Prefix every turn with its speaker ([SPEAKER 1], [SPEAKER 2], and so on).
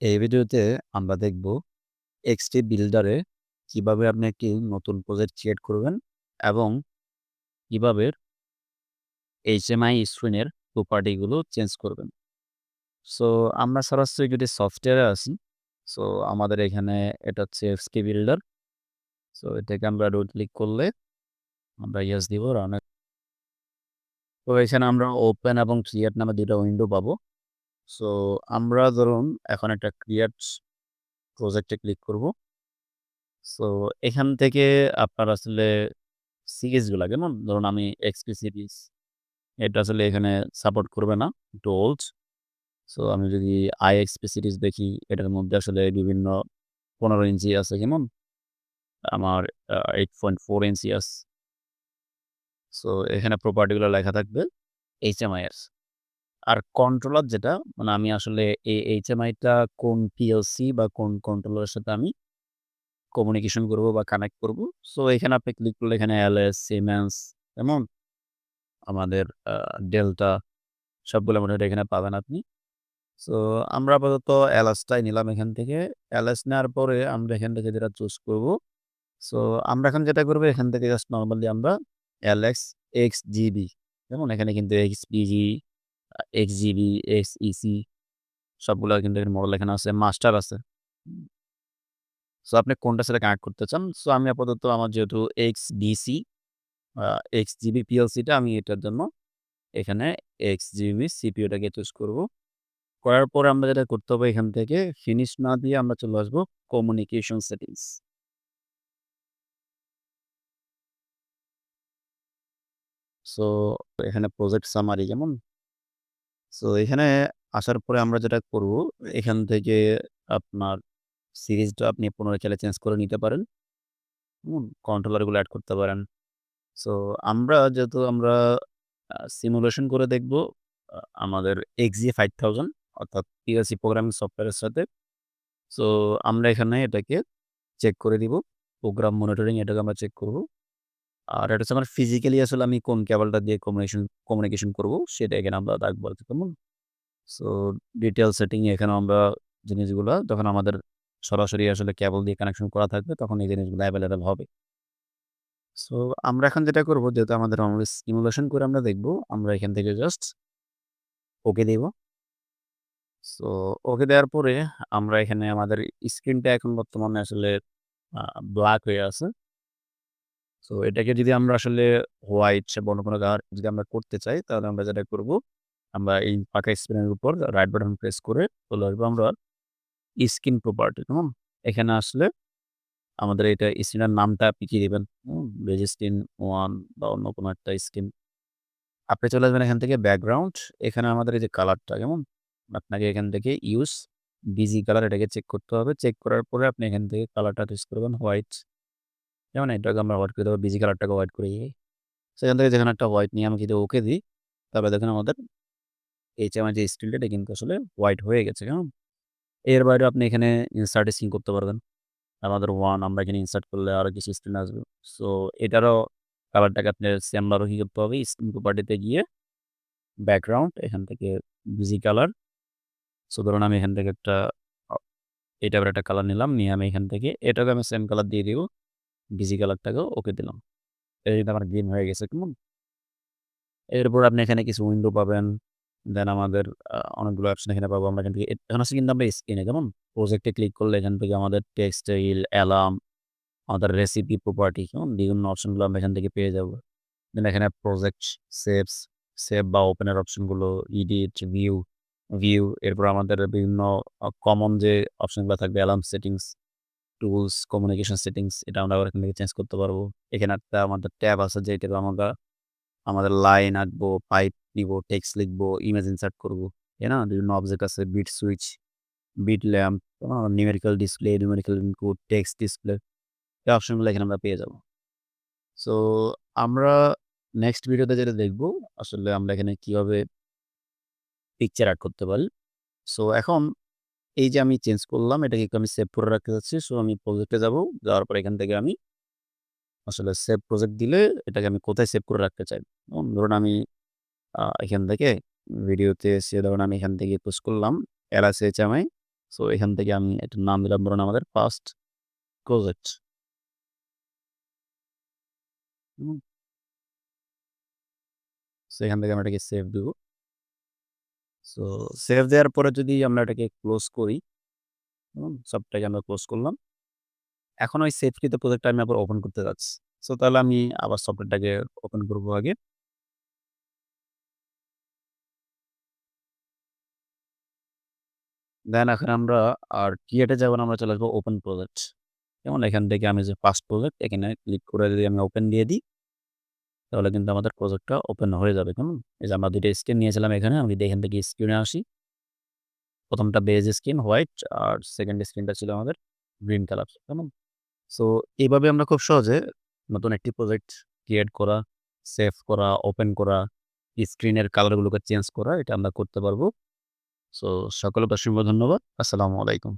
[SPEAKER 1] এই ভিডিওতে আমরা দেখব এক্সটি বিল্ডারে কীভাবে আপনি একটি নতুন প্রজেক্ট ক্রিয়েট করবেন এবং কীভাবে এইচএমআই স্ক্রিনের প্রপার্টিগুলো চেঞ্জ করবেন। সো আমরা সরাসরি যদি সফটওয়্যারে আসি সো আমাদের এখানে এটা হচ্ছে এক্সটি বিল্ডার সো এটাকে আমরা রোড ক্লিক করলে আমরা ইয়েস দিব রান তো এখানে আমরা ওপেন এবং ক্রিয়েট নামে দুটো উইন্ডো পাবো। সো আমরা ধরুন এখন একটা ক্রিয়েট প্রজেক্টে ক্লিক করব। সো এখান থেকে আপনার আসলে সিরিজগুলা কেমন? ধরুন আমি এক্সপি সিরিজ এটা আসলে এখানে সাপোর্ট করবে না, একটু ওল্ড সো আমি যদি আই এক্সপি সিরিজ দেখি, এটার মধ্যে আসলে বিভিন্ন পনেরো ইঞ্চি আছে, কেমন? আমার এইট পয়েন্ট ফোর ইঞ্চি আছে। সো এখানে প্রপার্টিগুলো লেখা থাকবে এইচ এম আই এইচএমআইএস আর কন্ট্রোলার যেটা মানে আমি আসলে এই এইচএমআইটা কোন পিএলসি বা কোন কন্ট্রোলারের সাথে আমি কমিউনিকেশন করব বা কানেক্ট করব। সো এখানে আপনি ক্লিক করলে এখানে এলএস সিমেন্স এমন আমাদের ডেল্টা সবগুলো মোটামুটি এখানে পাবেন আপনি। সো আমরা আপাতত এলএসটাই নিলাম এখান থেকে। এলএস নেওয়ার পরে আমরা এখান থেকে যেটা চুজ করব সো আমরা এখন যেটা করব, এখান থেকে জাস্ট নর্মালি আমরা এলএক্স এক্স জিবি যেমন এখানে কিন্তু X PG X GB X EC সবগুলো কিন্তু মডেল এখানে আছে মাস্টার আছে। সো আপনি কোনটা সেটা কানেক্ট করতে চান? সো আমি আপাতত আমার যেহেতু এক্স ডিসি এক্স জিবি পিএলসিটা আমি এটার জন্য এখানে এক্স জিবি সিপিওটাকে চুজ করব। করার পর আমরা যেটা করতে হবে এখান থেকে ফিনিশ না দিয়ে আমরা চলে আসব কমিউনিকেশন সেটিংস সো এখানে প্রজেক্ট সামারি যেমন সো, এখানে আসার পরে আমরা যেটা করব, এখান থেকে আপনার সিরিজটা আপনি পুনরায় চাইলে চেঞ্জ করে নিতে পারেন। কন্ট্রোলারগুলো অ্যাড করতে পারেন। সো, আমরা যেহেতু আমরা সিমুলেশন করে দেখব আমাদের এক্সজি ফাইভ থাউজেন্ড অর্থাৎ পিএলসি প্রোগ্রামিং সফটওয়্যারের সাথে। সো, আমরা এখানে এটাকে চেক করে দিব প্রোগ্রাম মনিটরিং এটাকে আমরা চেক করব। আর এটা হচ্ছে আমার ফিজিক্যালি আসলে আমি কোন কেবলটা দিয়ে কমিউনিকেশন কমিউনিকেশন করব, সেটা এখানে আমরা রাখব কেমন? সো ডিটেল সেটিং এখানে আমরা জিনিসগুলো, যখন আমাদের সরাসরি আসলে কেবল দিয়ে কানেকশন করা থাকবে, তখন এই জিনিসগুলো অ্যাভেলেবেল হবে। সো আমরা এখন যেটা করব, যেহেতু আমাদের আমাদের সিমুলেশন করে আমরা দেখব, আমরা এখান থেকে জাস্ট ওকে দেব। সো ওকে দেওয়ার পরে আমরা এখানে আমাদের স্ক্রিনটা এখন বর্তমানে আসলে ব্ল্যাক হয়ে আছে। সো এটাকে যদি আমরা আসলে হোয়াইট সে বন্য কোনো কালার যদি আমরা করতে চাই, তাহলে আমরা যেটা করব, আমরা এই পাকা স্ক্রিনের উপর রাইট বাটন প্রেস করে চলে আসব আমরা স্ক্রিন প্রপার্টি কেমন এখানে আসলে আমাদের এটা স্ক্রিনের নামটা আপনি কি দেবেন রেজিস্ট্রিন ওয়ান বা অন্য কোনো একটা স্ক্রিন আপনি চলে আসবেন এখান থেকে ব্যাকগ্রাউন্ড এখানে আমাদের এই যে কালারটা কেমন? আপনাকে এখান থেকে ইউজ বিজি কালার এটাকে চেক করতে হবে চেক করার পরে আপনি এখান থেকে কালারটা চুজ করবেন হোয়াইট যেমন এটাকে আমরা হোয়াইট করে দেবো বিজি কালারটাকে হোয়াইট করে। দিই সেখান থেকে যেখানে একটা হোয়াইট নিয়ে আমি যদি ওকে দিই তারপরে দেখেন আমাদের এইচ আমার যে স্টিলটা এটা কিন্তু আসলে হোয়াইট হয়ে গেছে, কেমন? এর বাইরে আপনি এখানে ইনসার্টে সিং করতে পারবেন। আমাদের ওয়ান আমরা এখানে ইনসার্ট করলে আরও কিছু স্ক্রিন আসবে। সো এটারও কালারটাকে আপনি সেমবারও কী করতে হবে স্ক্রিন প্রপার্টিতে গিয়ে ব্যাকগ্রাউন্ড এখান থেকে বিজি কালার সো ধরুন আমি এখান থেকে একটা এটা একটা কালার নিলাম, নিয়ে আমি এখান থেকে এটাকে আমি সেম কালার দিয়ে দিব। বিজি কালারটাকেও ওকে দিলাম। এটা কিন্তু আমার গ্রিন হয়ে গেছে, কেমন? এরপর আপনি এখানে কিছু উইন্ডো পাবেন দেন আমাদের অনেকগুলো অপশন এখানে পাবো আমরা এখান থেকে। এখন আছে কিন্তু আমরা স্ক্রিনে কেমন? প্রজেক্টে ক্লিক করলে এখান থেকে আমাদের টেক্সটাইল অ্যালার্ম আমাদের রেসিপি প্রপার্টি কেমন? বিভিন্ন অপশনগুলো আমরা এখান থেকে পেয়ে যাব। দেন এখানে প্রজেক্ট সেভস সেভ বা ওপেনের অপশনগুলো ইডিট ভিউ ভিউ এরপর আমাদের বিভিন্ন কমন যে অপশনগুলো থাকবে alarm settings tools communication settings এটা আমরা এখান থেকে চেঞ্জ করতে পারব। এখানে একটা আমাদের ট্যাব আছে যেটা আমরা আমাদের লাইন আঁকবো পাইপ নিব টেক্সট লিখব ইমেজ ইনসার্ট করব, তাই না? বিভিন্ন অবজেক্ট আছে bit switch bit lamp numerical display numerical input text display এই অপশনগুলো এখানে আমরা পেয়ে যাব। সো আমরা নেক্সট ভিডিওতে যেটা দেখব, আসলে আমরা এখানে কীভাবে পিকচার অ্যাড করতে পারি। সো এখন এই যে আমি চেঞ্জ করলাম, এটাকে আমি সেভ করে রাখতে চাচ্ছি সো আমি প্রজেক্টে যাব, যাওয়ার পর এখান থেকে আমি আসলে সেভ প্রজেক্ট দিলে এটাকে আমি কোথায় সেভ করে রাখতে চাই ধরুন আমি এখান থেকে ভিডিওতে এসে ধরুন আমি এখান থেকে পোস্ট করলাম এলএসএইচএমআই সো এখান থেকে আমি এটার নাম দিলাম ধরুন আমাদের ফার্স্ট প্রজেক্ট। হুম। সো এখান থেকে আমি এটাকে সেভ দিব। সো সেভ দেওয়ার পরে যদি আমরা এটাকে ক্লোজ করি? সবটাকে আমরা ক্লোজ করলাম। এখন ওই সেভকৃত প্রজেক্টটা আমি আবার ওপেন করতে যাচ্ছি। সো তাহলে আমি আবার সফটওয়্যারটাকে ওপেন করব আগে। দেন এখন আমরা আর ক্রিয়েটে যাব আমরা চলে আসব ওপেন প্রজেক্ট। যেমন এখান থেকে আমি যে ফার্স্ট প্রজেক্ট এখানে ক্লিক করে যদি আমি ওপেন দিয়ে দিই তাহলে কিন্তু আমাদের প্রজেক্টটা ওপেন হয়ে যাবে, কেমন? এই যে আমরা ২ টা স্ক্রিন নিয়েছিলাম এখানে, আমি এখান থেকে স্ক্রিনে আসি। প্রথমটা বেজ স্ক্রিন হোয়াইট আর সেকেন্ড স্ক্রিনটা ছিল আমাদের গ্রিন কালার, কেমন? সো এইভাবে আমরা খুব সহজে নতুন একটি প্রজেক্ট ক্রিয়েট করা, সেভ করা, ওপেন করা, স্ক্রিনের কালারগুলোকে চেঞ্জ করা এটা আমরা করতে পারব। সো সকলকে অসংখ্য ধন্যবাদ। আসসালামু আলাইকুম।